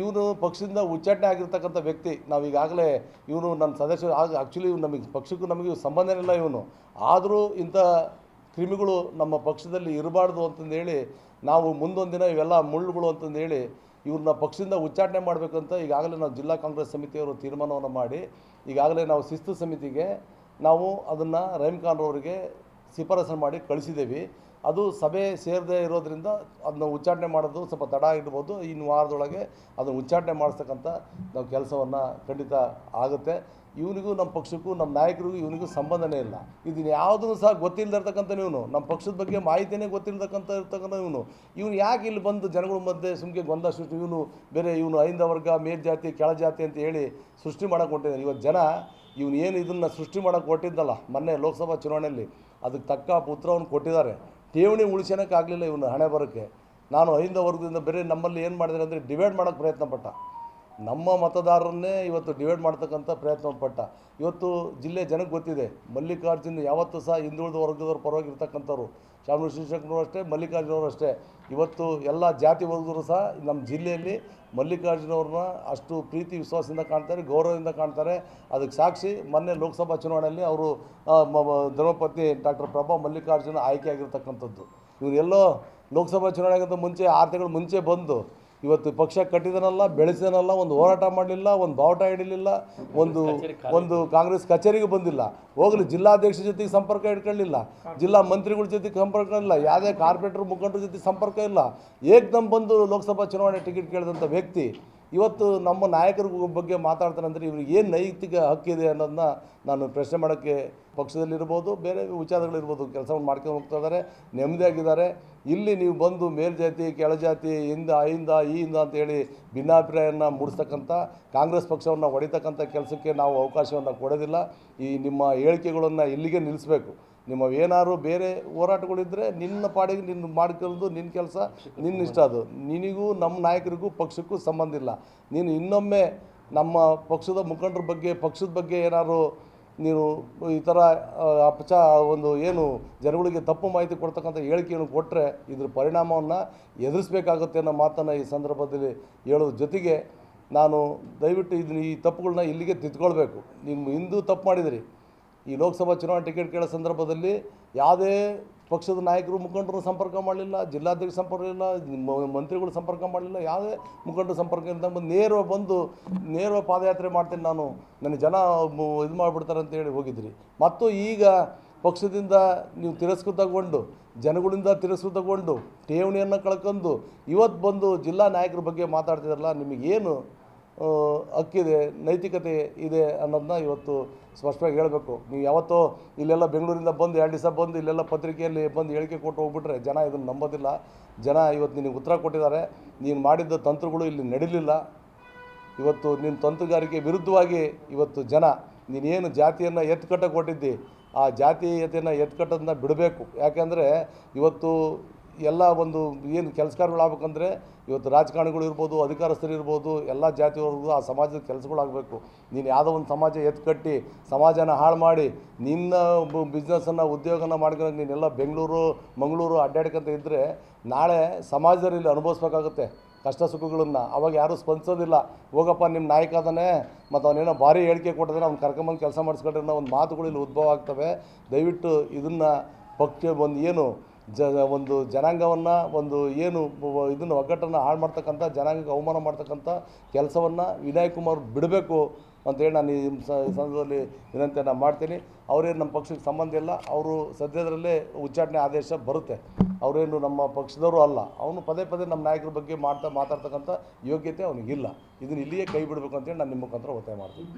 ಇವನು ಪಕ್ಷದಿಂದ ಉಚ್ಚಾಟನೆ ಆಗಿರ್ತಕ್ಕಂಥ ವ್ಯಕ್ತಿ. ನಾವು ಈಗಾಗಲೇ ಇವನು ನನ್ನ ಆಗ ಆ್ಯಕ್ಚುಲಿ ನಮಗೆ, ಪಕ್ಷಕ್ಕೂ ನಮಗೆ ಸಂಬಂಧನೇ ಇಲ್ಲ ಇವನು. ಆದರೂ ಇಂಥ ಕ್ರಿಮಿಗಳು ನಮ್ಮ ಪಕ್ಷದಲ್ಲಿ ಇರಬಾರ್ದು ಅಂತಂದೇಳಿ, ನಾವು ಮುಂದೊಂದು ದಿನ ಇವೆಲ್ಲ ಮುಳ್ಳುಗಳು ಅಂತಂದೇಳಿ ಇವ್ರನ್ನ ಪಕ್ಷದಿಂದ ಉಚ್ಚಾಟನೆ ಮಾಡಬೇಕಂತ ಈಗಾಗಲೇ ನಾವು ಜಿಲ್ಲಾ ಕಾಂಗ್ರೆಸ್ ಸಮಿತಿಯವರು ತೀರ್ಮಾನವನ್ನು ಮಾಡಿ, ಈಗಾಗಲೇ ನಾವು ಶಿಸ್ತು ಸಮಿತಿಗೆ ನಾವು ಅದನ್ನು ರಹೀಮ್ ಖಾನ್ ಅವರಿಗೆ ಶಿಫಾರಸು ಮಾಡಿ ಕಳಿಸಿದ್ದೀವಿ. ಅದು ಸಭೆ ಸೇರದೇ ಇರೋದರಿಂದ ಅದನ್ನ ಉಚ್ಚಾಟನೆ ಮಾಡೋದು ಸ್ವಲ್ಪ ತಡ ಆಗಿರ್ಬೋದು ಇನ್ನು ವಾರದೊಳಗೆ ಅದನ್ನು ಉಚ್ಚಾಟನೆ ಮಾಡಿಸ್ತಕ್ಕಂಥ ನಾವು ಕೆಲಸವನ್ನು ಖಂಡಿತ ಆಗುತ್ತೆ. ಇವನಿಗೂ ನಮ್ಮ ಪಕ್ಷಕ್ಕೂ, ನಮ್ಮ ನಾಯಕರಿಗೂ ಇವನಿಗೂ ಸಂಬಂಧನೇ ಇಲ್ಲ. ಇದನ್ನು ಯಾವುದೂ ಸಹ ಗೊತ್ತಿಲ್ಲದಿರ್ತಕ್ಕಂಥ ಇವನು. ನಮ್ಮ ಪಕ್ಷದ ಬಗ್ಗೆ ಮಾಹಿತಿನೇ ಗೊತ್ತಿಲ್ಲತಕ್ಕಂಥ ಇರ್ತಕ್ಕಂಥ ಇವನು. ಇವನು ಯಾಕೆ ಇಲ್ಲಿ ಬಂದು ಜನಗಳ ಮಧ್ಯೆ ಸುಮ್ಕೆ ಗೊಂದಲ ಸೃಷ್ಟಿ ಇವನು ಬೇರೆ ಇವನು ಐಂದ ವರ್ಗ ಮೇಲ್ಜಾತಿ, ಕೆಳಜಾತಿ ಅಂತ ಹೇಳಿ ಸೃಷ್ಟಿ ಮಾಡೋಕೆ ಹೊಂಟಿದ್ದಾರೆ ಇವತ್ತು ಜನ ಇವನು ಏನು ಇದನ್ನು ಸೃಷ್ಟಿ ಮಾಡೋಕೆ ಕೊಟ್ಟಿದ್ದಲ್ಲ ಮೊನ್ನೆ ಲೋಕಸಭಾ ಚುನಾವಣೆಯಲ್ಲಿ. ಅದಕ್ಕೆ ತಕ್ಕ ಪುತ್ರವನ್ನು ಕೊಟ್ಟಿದ್ದಾರೆ. ಠೇವಣಿ ಉಳಿಸೋಕ್ಕಾಗಲಿಲ್ಲ ಇವನು ಹಣೆ ಬರೋಕ್ಕೆ ನಾನು ಐಂದ ವರ್ಗದಿಂದ ಬೇರೆ ನಮ್ಮಲ್ಲಿ ಏನು ಮಾಡಿದ್ದಾರೆ ಅಂದರೆ ಡಿವೈಡ್ ಮಾಡೋಕ್ಕೆ ಪ್ರಯತ್ನ ಪಟ್ಟ ನಮ್ಮ ಮತದಾರರನ್ನೇ ಇವತ್ತು ಡಿವೈಡ್ ಮಾಡ್ತಕ್ಕಂಥ ಪ್ರಯತ್ನ ಪಟ್ಟ ಇವತ್ತು ಜಿಲ್ಲೆ ಜನಕ್ಕೆ ಗೊತ್ತಿದೆ, ಮಲ್ಲಿಕಾರ್ಜುನ್ ಯಾವತ್ತೂ ಸಹ ಹಿಂದುಳಿದ ವರ್ಗದವ್ರ ಪರವಾಗಿ ಇರ್ತಕ್ಕಂಥವ್ರು. ಶಾಮನೂರು ಶಿವಶಂಕರವರು ಅಷ್ಟೇ, ಮಲ್ಲಿಕಾರ್ಜುನವರು ಅಷ್ಟೇ. ಇವತ್ತು ಎಲ್ಲ ಜಾತಿ ವರ್ಗದವರು ಸಹ ನಮ್ಮ ಜಿಲ್ಲೆಯಲ್ಲಿ ಮಲ್ಲಿಕಾರ್ಜುನವ್ರನ್ನ ಅಷ್ಟು ಪ್ರೀತಿ, ವಿಶ್ವಾಸದಿಂದ ಕಾಣ್ತಾರೆ, ಗೌರವದಿಂದ ಕಾಣ್ತಾರೆ. ಅದಕ್ಕೆ ಸಾಕ್ಷಿ ಮೊನ್ನೆ ಲೋಕಸಭಾ ಚುನಾವಣೆಯಲ್ಲಿ ಅವರು ಧರ್ಮಪತ್ನಿ ಡಾಕ್ಟರ್ ಪ್ರಭಾ ಮಲ್ಲಿಕಾರ್ಜುನ ಆಯ್ಕೆ ಆಗಿರ್ತಕ್ಕಂಥದ್ದು ಇವರೆಲ್ಲೋ ಲೋಕಸಭಾ ಚುನಾವಣೆಗಿಂತ ಮುಂಚೆ ಆರು ತಿಂಗಳು ಮುಂಚೆ ಬಂದು ಇವತ್ತು ಪಕ್ಷ ಕಟ್ಟಿದನಲ್ಲ, ಬೆಳೆಸಿದನಲ್ಲ, ಒಂದು ಹೋರಾಟ ಮಾಡಲಿಲ್ಲ, ಒಂದು ಬಾವುಟ ಹಿಡಿಲಿಲ್ಲ, ಒಂದು ಒಂದು ಕಾಂಗ್ರೆಸ್ ಕಚೇರಿಗೆ ಬಂದಿಲ್ಲ. ಹೋಗಲಿ ಜಿಲ್ಲಾಧ್ಯಕ್ಷ ಜೊತೆಗೆ ಸಂಪರ್ಕ ಇಟ್ಕೊಳ್ಳಿಲ್ಲ, ಜಿಲ್ಲಾ ಮಂತ್ರಿಗಳ ಜೊತೆಗೆ ಸಂಪರ್ಕ ಇಲ್ಲ ಯಾವುದೇ ಕಾರ್ಪೊರೇಟರ್ ಮುಖಂಡರ ಜೊತೆ ಸಂಪರ್ಕ ಇಲ್ಲ. ಏಕ್ದಮ್ ಬಂದು ಲೋಕಸಭಾ ಚುನಾವಣೆ ಟಿಕೆಟ್ ಕೇಳಿದಂಥ ವ್ಯಕ್ತಿ ಇವತ್ತು ನಮ್ಮ ನಾಯಕರ ಬಗ್ಗೆ ಮಾತಾಡ್ತಾರೆ ಅಂದರೆ ಇವ್ರಿಗೆ ಏನು ನೈತಿಕ ಹಕ್ಕಿದೆ ಅನ್ನೋದನ್ನ ನಾನು ಪ್ರಶ್ನೆ ಮಾಡೋಕ್ಕೆ ಪಕ್ಷದಲ್ಲಿರ್ಬೋದು, ಬೇರೆ ವಿಚಾರಗಳಿರ್ಬೋದು, ಕೆಲಸವನ್ನು ಮಾಡ್ಕೊಂಡು ಹೋಗ್ತಾ ಇದ್ದಾರೆ, ನೆಮ್ಮದಿಯಾಗಿದ್ದಾರೆ. ಇಲ್ಲಿ ನೀವು ಬಂದು ಮೇಲ್ಜಾತಿ ಕೆಳಜಾತಿ ಇಂದ ಹಿಂದ ಈ ಇಂದ ಅಂತೇಳಿ ಭಿನ್ನಾಭಿಪ್ರಾಯವನ್ನು ಮೂಡಿಸ್ತಕ್ಕಂಥ ಕಾಂಗ್ರೆಸ್ ಪಕ್ಷವನ್ನು ಹೊಡಿತಕ್ಕಂಥ ಕೆಲಸಕ್ಕೆ ನಾವು ಅವಕಾಶವನ್ನು ಕೊಡೋದಿಲ್ಲ. ಈ ನಿಮ್ಮ ಹೇಳಿಕೆಗಳನ್ನು ಇಲ್ಲಿಗೆ ನಿಲ್ಲಿಸಬೇಕು. ನಿಮ್ಮ ಏನಾದ್ರು ಬೇರೆ ಹೋರಾಟಗಳಿದ್ದರೆ ನಿನ್ನ ಪಾಡಿಗೆ ನಿನ್ನ ಮಾಡ್ಕೊಳ್ಳೋದು ನಿನ್ನ ಕೆಲಸ, ನಿನ್ನ ಇಷ್ಟ ಅದು. ನಿನಗೂ ನಮ್ಮ ನಾಯಕರಿಗೂ ಪಕ್ಷಕ್ಕೂ ಸಂಬಂಧ ಇಲ್ಲ. ನೀನು ಇನ್ನೊಮ್ಮೆ ನಮ್ಮ ಪಕ್ಷದ ಮುಖಂಡರ ಬಗ್ಗೆ, ಪಕ್ಷದ ಬಗ್ಗೆ ಏನಾದರೂ ನೀನು ಈ ಥರ ಅಪಚ, ಒಂದು ಏನು ಜನಗಳಿಗೆ ತಪ್ಪು ಮಾಹಿತಿ ಕೊಡ್ತಕ್ಕಂಥ ಹೇಳಿಕೆಯನ್ನು ಕೊಟ್ಟರೆ ಇದ್ರ ಪರಿಣಾಮವನ್ನು ಎದುರಿಸಬೇಕಾಗುತ್ತೆ ಅನ್ನೋ ಮಾತನ್ನು ಈ ಸಂದರ್ಭದಲ್ಲಿ ಹೇಳೋದ್ರ ಜೊತೆಗೆ ನಾನು ದಯವಿಟ್ಟು ಇದನ್ನ ಈ ತಪ್ಪುಗಳನ್ನ ಇಲ್ಲಿಗೆ ತಿದ್ಕೊಳ್ಬೇಕು. ನಿಮ್ಮ ಹಿಂದೂ ತಪ್ಪು ಮಾಡಿದಿರಿ. ಈ ಲೋಕಸಭಾ ಚುನಾವಣೆ ಟಿಕೆಟ್ ಕೇಳೋ ಸಂದರ್ಭದಲ್ಲಿ ಯಾವುದೇ ಪಕ್ಷದ ನಾಯಕರು ಮುಖಂಡರು ಸಂಪರ್ಕ ಮಾಡಲಿಲ್ಲ ಜಿಲ್ಲಾಧ್ಯಕ್ಷ ಸಂಪರ್ಕ ಇಲ್ಲ ಮಂತ್ರಿಗಳು ಸಂಪರ್ಕ ಮಾಡಲಿಲ್ಲ, ಯಾವುದೇ ಮುಖಂಡರು ಸಂಪರ್ಕ ಇಲ್ಲ ನೇರ ಬಂದು ನೇರ ಪಾದಯಾತ್ರೆ ಮಾಡ್ತೀನಿ ನಾನು, ನನ್ನ ಜನ ಇದು ಮಾಡಿಬಿಡ್ತಾರೆ ಅಂತ ಹೇಳಿ ಹೋಗಿದ್ರಿ. ಮತ್ತು ಈಗ ಪಕ್ಷದಿಂದ ನೀವು ತಿರಸ್ಕೃತಗೊಂಡು ಜನಗಳಿಂದ ತಿರಸ್ಕೃತಗೊಂಡು ಠೇವಣಿಯನ್ನು ಕಳ್ಕೊಂಡು ಇವತ್ತು ಬಂದು ಜಿಲ್ಲಾ ನಾಯಕರ ಬಗ್ಗೆ ಮಾತಾಡ್ತಿದ್ರಲ್ಲ, ನಿಮಗೇನು ಹಕ್ಕಿದೆ, ನೈತಿಕತೆ ಇದೆ ಅನ್ನೋದನ್ನ ಇವತ್ತು ಸ್ಪಷ್ಟವಾಗಿ ಹೇಳಬೇಕು. ನೀವು ಯಾವತ್ತೋ ಇಲ್ಲೆಲ್ಲ ಬೆಂಗಳೂರಿಂದ ಬಂದು ಎರಡು ದಿವಸ ಬಂದು ಇಲ್ಲೆಲ್ಲ ಪತ್ರಿಕೆಯಲ್ಲಿ ಬಂದು ಹೇಳಿಕೆ ಕೊಟ್ಟು ಹೋಗ್ಬಿಟ್ರೆ ಜನ ಇದನ್ನು ನಂಬೋದಿಲ್ಲ. ಜನ ಇವತ್ತು ನಿನಗೆ ಉತ್ತರ ಕೊಟ್ಟಿದ್ದಾರೆ. ನೀನು ಮಾಡಿದ್ದ ತಂತ್ರಗಳು ಇಲ್ಲಿ ನಡೀಲಿಲ್ಲ. ಇವತ್ತು ನಿನ್ನ ತಂತ್ರಗಾರಿಕೆ ವಿರುದ್ಧವಾಗಿ ಇವತ್ತು ಜನ ನೀನೇನು ಜಾತಿಯನ್ನು ಎತ್ಕಟ್ಟ ಕೊಟ್ಟಿದ್ದಿ, ಆ ಜಾತೀಯತೆಯನ್ನು ಎತ್ಕಟ್ಟೋದನ್ನ ಬಿಡಬೇಕು. ಯಾಕೆಂದರೆ ಇವತ್ತು ಎಲ್ಲ ಒಂದು ಏನು ಕೆಲಸ ಕಾರ್ಯಗಳಾಗಬೇಕಂದ್ರೆ ಇವತ್ತು ರಾಜಕಾರಣಿಗಳು ಇರ್ಬೋದು, ಅಧಿಕಾರಸ್ಥರು ಇರ್ಬೋದು, ಎಲ್ಲ ಜಾತಿಯವ್ರಿಗೂ ಆ ಸಮಾಜದ ಕೆಲಸಗಳಾಗಬೇಕು. ನೀನು ಯಾವುದೋ ಒಂದು ಸಮಾಜ ಎತ್ಕಟ್ಟಿ ಸಮಾಜನ ಹಾಳು ಮಾಡಿ, ನಿನ್ನ ಬಿಸ್ನೆಸ್ಸನ್ನು ಉದ್ಯೋಗನ ಮಾಡ್ಕೊಂಡು ನೀನೆಲ್ಲ ಬೆಂಗಳೂರು, ಮಂಗಳೂರು ಅಡ್ಡಾಡ್ಕೊಂತ ಇದ್ದರೆ ನಾಳೆ ಸಮಾಜದಲ್ಲಿ ಇಲ್ಲಿ ಅನುಭವಿಸ್ಬೇಕಾಗುತ್ತೆ ಕಷ್ಟ ಸುಖಗಳನ್ನು. ಅವಾಗ ಯಾರೂ ಸ್ಪಂದಿಸೋದಿಲ್ಲ. ಹೋಗಪ್ಪ ನಿಮ್ಮ ನಾಯಕ ಅದನ್ನೇ, ಮತ್ತು ಅವನೇನೋ ಭಾರಿ ಹೇಳಿಕೆ ಕೊಟ್ಟಿದ್ರೆ ಅವ್ನು ಕರ್ಕೊಂಬಂದು ಕೆಲಸ ಮಾಡಿಸ್ಕೊಂಡ್ರೆ ಒಂದು ಮಾತುಗಳು ಇಲ್ಲಿ ಉದ್ಭವ ಆಗ್ತವೆ. ದಯವಿಟ್ಟು ಇದನ್ನು ಪಕ್ಷ ಒಂದು ಏನು ಜ ಒಂದು ಜನಾಂಗವನ್ನು, ಒಂದು ಏನು ಇದನ್ನು ಒಗ್ಗಟ್ಟನ್ನು ಹಾಳು ಮಾಡ್ತಕ್ಕಂಥ, ಜನಾಂಗಕ್ಕೆ ಅವಮಾನ ಮಾಡ್ತಕ್ಕಂಥ ಕೆಲಸವನ್ನು ವಿನಯ್ ಕುಮಾರ್ ಬಿಡಬೇಕು ಅಂತೇಳಿ ನಾನು ಈ ಸಂದರ್ಭದಲ್ಲಿ ವಿನಂತಿಯನ್ನು ಮಾಡ್ತೀನಿ. ಅವರೇನು ನಮ್ಮ ಪಕ್ಷಕ್ಕೆ ಸಂಬಂಧ ಇಲ್ಲ. ಅವರು ಸದ್ಯದರಲ್ಲೇ ಉಚ್ಚಾಟನೆ ಆದೇಶ ಬರುತ್ತೆ. ಅವರೇನು ನಮ್ಮ ಪಕ್ಷದವರು ಅಲ್ಲ. ಅವನು ಪದೇ ಪದೇ ನಮ್ಮ ನಾಯಕರ ಬಗ್ಗೆ ಮಾಡ್ತಾ, ಮಾತಾಡ್ತಕ್ಕಂಥ ಯೋಗ್ಯತೆ ಅವನಿಗಿಲ್ಲ. ಇದನ್ನು ಇಲ್ಲಿಯೇ ಕೈ ಬಿಡಬೇಕು ಅಂತೇಳಿ ನಾನು ನಿಮ್ಮ ಮುಖಾಂತರ ಒತ್ತಾಯ ಮಾಡ್ತೀನಿ.